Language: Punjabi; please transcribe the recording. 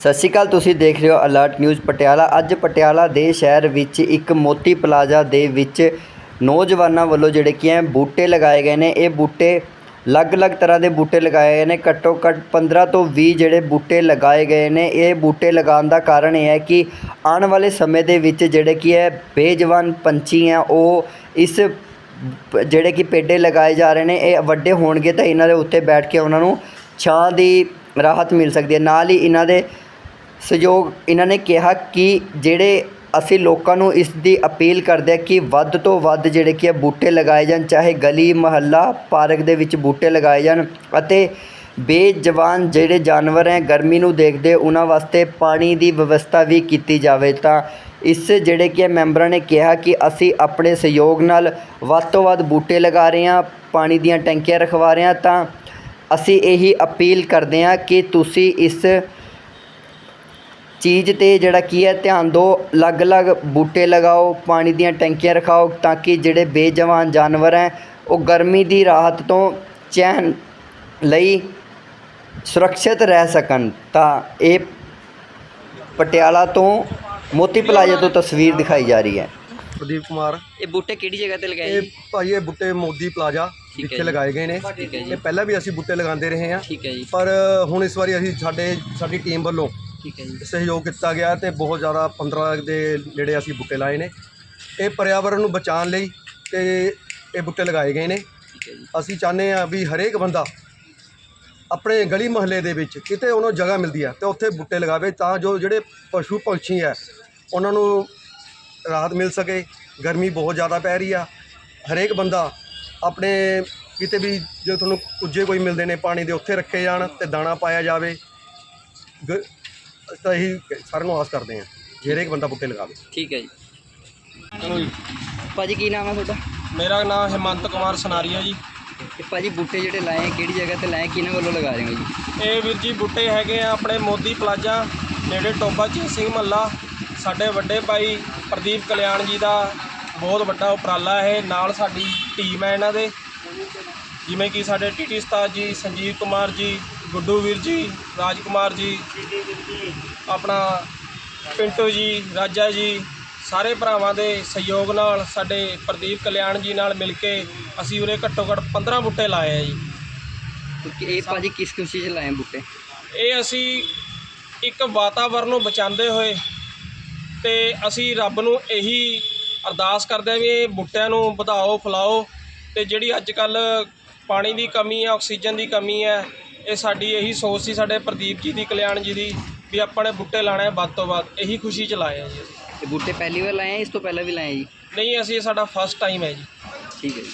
ਸਤਿ ਸ਼੍ਰੀ ਅਕਾਲ, ਤੁਸੀਂ ਦੇਖ ਰਹੇ ਹੋ ਅਲਰਟ ਨਿਊਜ਼ ਪਟਿਆਲਾ। ਅੱਜ ਪਟਿਆਲਾ ਦੇ ਸ਼ਹਿਰ ਵਿੱਚ ਇੱਕ ਮੋਤੀ ਪਲਾਜ਼ਾ ਦੇ ਵਿੱਚ ਨੌਜਵਾਨਾਂ ਵੱਲੋਂ ਜਿਹੜੇ ਕੀ ਹੈ ਬੂਟੇ ਲਗਾਏ ਗਏ ਨੇ, ਇਹ ਬੂਟੇ ਅਲੱਗ-ਅਲੱਗ ਤਰ੍ਹਾਂ ਦੇ ਬੂਟੇ ਲਗਾਏ ਗਏ ਨੇ, ਘੱਟੋ ਘੱਟ 15 ਤੋਂ 20 ਜਿਹੜੇ ਬੂਟੇ ਲਗਾਏ ਗਏ ਨੇ। ਇਹ ਬੂਟੇ ਲਗਾਉਣ ਦਾ ਕਾਰਨ ਇਹ ਹੈ ਕਿ ਆਉਣ ਵਾਲੇ ਸਮੇਂ ਦੇ ਵਿੱਚ ਜਿਹੜੇ ਕੀ ਹੈ ਬੇਜਵਾਨ ਪੰਛੀ ਹੈ ਉਹ ਇਸ ਜਿਹੜੇ ਕਿ ਪੇਡੇ ਲਗਾਏ ਜਾ ਰਹੇ ਨੇ, ਇਹ ਵੱਡੇ ਹੋਣਗੇ ਤਾਂ ਇਹਨਾਂ ਦੇ ਉੱਤੇ ਬੈਠ ਕੇ ਉਹਨਾਂ ਨੂੰ ਛਾਂ ਦੀ ਰਾਹਤ ਮਿਲ ਸਕਦੀ ਹੈ। ਨਾਲ ਹੀ ਇਹਨਾਂ ਦੇ ਸਹਿਯੋਗ ਇਹਨਾਂ ਨੇ ਕਿਹਾ ਕਿ ਜਿਹੜੇ ਅਸੀਂ ਲੋਕਾਂ ਨੂੰ ਇਸ ਦੀ ਅਪੀਲ ਕਰਦੇ ਹਾਂ ਕਿ ਵੱਧ ਤੋਂ ਵੱਧ ਜਿਹੜੇ ਕਿ ਆ ਬੂਟੇ ਲਗਾਏ ਜਾਣ, ਚਾਹੇ ਗਲੀ, ਮੁਹੱਲਾ, ਪਾਰਕ ਦੇ ਵਿੱਚ ਬੂਟੇ ਲਗਾਏ ਜਾਣ ਅਤੇ ਬੇਜਵਾਨ ਜਿਹੜੇ ਜਾਨਵਰ ਹੈ, ਗਰਮੀ ਨੂੰ ਦੇਖਦੇ ਉਹਨਾਂ ਵਾਸਤੇ ਪਾਣੀ ਦੀ ਵਿਵਸਥਾ ਵੀ ਕੀਤੀ ਜਾਵੇ ਤਾਂ ਇਸ ਜਿਹੜੇ ਕਿ ਮੈਂਬਰਾਂ ਨੇ ਕਿਹਾ ਕਿ ਅਸੀਂ ਆਪਣੇ ਸਹਿਯੋਗ ਨਾਲ ਵੱਧ ਤੋਂ ਵੱਧ ਬੂਟੇ ਲਗਾ ਰਹੇ ਹਾਂ, ਪਾਣੀ ਦੀਆਂ ਟੈਂਕੀਆਂ ਰਖਵਾ ਰਹੇ ਹਾਂ ਤਾਂ ਅਸੀਂ ਇਹੀ ਅਪੀਲ ਕਰਦੇ ਹਾਂ ਕਿ ਤੁਸੀਂ ਇਸ ਚੀਜ਼ ਤੇ ਜਿਹੜਾ ਕੀ ਹੈ ਧਿਆਨ ਦਿਓ ਅਲੱਗ-ਅਲੱਗ ਬੂਟੇ ਲਗਾਓ ਪਾਣੀ ਦੀਆਂ ਟੈਂਕੀਆਂ ਰਖਾਓ ਤਾਂ ਕਿ ਜਿਹੜੇ ਬੇਜਵਾਨ ਜਾਨਵਰ ਹੈ ਉਹ ਗਰਮੀ ਦੀ ਰਾਹਤ ਤੋਂ ਚੈਨ ਲਈ ਸੁਰੱਖਿਅਤ ਰਹਿ ਸਕਣ। ਤਾਂ ਇਹ ਪਟਿਆਲਾ ਤੋਂ ਮੋਤੀ ਪਲਾਜ਼ਾ ਤੋਂ ਤਸਵੀਰ ਦਿਖਾਈ ਜਾ ਰਹੀ ਹੈ। ਪ੍ਰਦੀਪ ਕੁਮਾਰ। ਇਹ ਬੂਟੇ ਕਿਹੜੀ ਜਗ੍ਹਾ ਤੇ ਲਗਾਏ? ਇਹ ਭਾਜੀ ਇਹ ਬੁੱਟੇ ਮੋਦੀ ਪਲਾਜ਼ਾ ਠੀਕ ਹੈ ਜੀ। ਲਗਾਏ ਗਏ ਨੇ। ਠੀਕ ਹੈ ਜੀ। ਇਹ ਪਹਿਲਾਂ ਵੀ ਅਸੀਂ ਬੁੱਟੇ ਲਗਾਉਂਦੇ ਰਹੇ ਹਾਂ। ਠੀਕ ਹੈ ਜੀ। ਪਰ ਹੁਣ ਇਸ ਵਾਰੀ ਅਸੀਂ ਸਾਡੇ ਸਾਡੀ ਟੀਮ ਵੱਲੋਂ ਠੀਕ ਹੈ ਜੀ। ਸਹਿਯੋਗ ਕੀਤਾ ਗਿਆ ਤੇ ਬਹੁਤ ਜ਼ਿਆਦਾ 15 ਦੇ ਜਿਹੜੇ ਅਸੀਂ ਬੁੱਟੇ ਲਾਏ ਨੇ। ਇਹ ਪਰਿਆਵਰਣ ਨੂੰ ਬਚਾਉਣ ਲਈ ਤੇ ਇਹ ਬੁੱਟੇ ਲਗਾਏ ਗਏ ਨੇ। ਠੀਕ ਹੈ ਜੀ। ਅਸੀਂ ਚਾਹੁੰਦੇ ਹਾਂ ਵੀ ਹਰੇਕ ਬੰਦਾ ਆਪਣੇ ਗਲੀ ਮਹੱਲੇ ਦੇ ਵਿੱਚ ਕਿਤੇ ਉਹਨੂੰ ਜਗ੍ਹਾ ਮਿਲਦੀ ਹੈ ਤੇ ਉੱਥੇ ਬੁੱਟੇ ਲਗਾਵੇ ਤਾਂ ਜੋ ਜਿਹੜੇ ਪਸ਼ੂ ਪੰਛੀ ਹੈ ਉਹਨਾਂ ਨੂੰ ਰਾਹਤ ਮਿਲ ਸਕੇ। ਗਰਮੀ ਬਹੁਤ ਜ਼ਿਆਦਾ ਪੈ ਰਹੀ ਆ। ਹਰੇਕ ਬੰਦਾ ਆਪਣੇ ਕਿਤੇ ਵੀ ਜੇ ਤੁਹਾਨੂੰ ਕੁੱਜੇ ਕੋਈ ਮਿਲਦੇ ਨੇ ਪਾਣੀ ਦੇ ਉੱਥੇ ਰੱਖੇ ਜਾਣ ਤੇ ਦਾਣਾ ਪਾਇਆ ਜਾਵੇ। ਗ- ਤਾਂ ਇਹੀ ਸਾਰਿਆਂ ਨੂੰ ਆਸ ਕਰਦੇ ਹਾਂ ਜੇ ਹਰੇਕ ਬੰਦਾ ਬੁੱਟੇ ਲਗਾਵੇ ਠੀਕ ਹੈ ਜੀ। ਭਾਜੀ ਕੀ ਨਾਮ ਹੈ ਤੁਹਾਡਾ? ਮੇਰਾ ਨਾਮ ਹਿਮੰਤ ਕੁਮਾਰ ਸਨਾਰੀਆ ਜੀ। ਤੇ ਭਾਜੀ ਬੂਟੇ ਜਿਹੜੇ ਲਾਏ ਆ, ਕਿਹੜੀ ਜਗ੍ਹਾ ਤੇ ਲਾਏ ਕਿਹਨਾਂ ਵੱਲੋਂ ਲਗਾ ਰਹੇ ਹੋ ਜੀ? ਇਹ ਵੀਰ ਜੀ ਬੂਟੇ ਹੈਗੇ ਆ ਆਪਣੇ ਮੋਦੀ ਪਲਾਜ਼ਾ ਨੇੜੇ ਟੋਬਾ ਜੀ ਸਿੰਘ ਮੱਲਾ ਸਾਡੇ ਵੱਡੇ ਭਾਈ ਪ੍ਰਦੀਪ ਕਲਿਆਣ ਜੀ ਦਾ ਬਹੁਤ ਵੱਡਾ ਉਪਰਾਲਾ ਹੈ ਨਾਲ ਸਾਡੀ ਟੀਮ ਹੈ ਇਹਨਾਂ ਦੇ। ਜਿਵੇਂ ਕਿ ਸਾਡੇ ਟੀਟੀ ਉਸਤਾਦ ਜੀ ਸੰਜੀਵ ਕੁਮਾਰ ਜੀ ਗੁੱਡੂ ਵੀਰ ਜੀ ਰਾਜ ਕੁਮਾਰ ਜੀ ਆਪਣਾ ਪਿੰਟੂ ਜੀ ਰਾਜਾ ਜੀ ਸਾਰੇ ਭਰਾਵਾਂ ਦੇ ਸਹਿਯੋਗ ਨਾਲ ਸਾਡੇ ਪ੍ਰਦੀਪ ਕਲਿਆਣ ਜੀ ਨਾਲ ਮਿਲ ਕੇ ਅਸੀਂ ਉਰੇ ਘੱਟੋ ਘੱਟ 15 ਬੂਟੇ ਲਾਏ ਆ ਜੀ। ਕਿਉਂਕਿ ਇਹ ਭਾਜੀ ਕਿਸ ਖੁਸ਼ੀ 'ਚ ਲਾਏ ਆ ਬੂਟੇ? ਇਹ ਅਸੀਂ ਇੱਕ ਵਾਤਾਵਰਨ ਨੂੰ ਬਚਾਉਂਦੇ ਹੋਏ ਤੇ ਅਸੀਂ ਰੱਬ ਨੂੰ ਇਹੀ ਅਰਦਾਸ ਕਰਦੇ ਹਾਂ ਵੀ ਇਹ ਬੂਟਿਆਂ ਨੂੰ ਵਧਾਓ ਫਲਾਓ ਤੇ ਜਿਹੜੀ ਅੱਜ ਕੱਲ ਪਾਣੀ ਦੀ ਕਮੀ ਹੈ ਆਕਸੀਜਨ ਦੀ ਕਮੀ ਹੈ ਇਹ ਸਾਡੀ ਇਹੀ ਸੋਚ ਸੀ ਸਾਡੇ ਪ੍ਰਦੀਪ ਜੀ ਦੀ ਕਲਿਆਣ ਜੀ ਦੀ ਵੀ ਆਪਾਂ ਨੇ ਬੂਟੇ ਲਾਣੇ ਆ ਵੱਧ ਤੋਂ ਵੱਧ। ਇਹੀ ਖੁਸ਼ੀ ਚ ਲਾਏ ਆ ਜੀ ਅਸੀਂ। ਇਹ ਬੂਟੇ ਪਹਿਲੀ ਵਾਰ ਲਾਏ ਆ ਇਸ ਤੋਂ ਪਹਿਲਾਂ ਵੀ ਲਾਏ ਆ ਜੀ? ਨਹੀਂ ਅਸੀਂ ਇਹ ਸਾਡਾ ਫਸਟ ਟਾਈਮ ਹੈ ਜੀ। ਠੀਕ ਹੈ ਜੀ।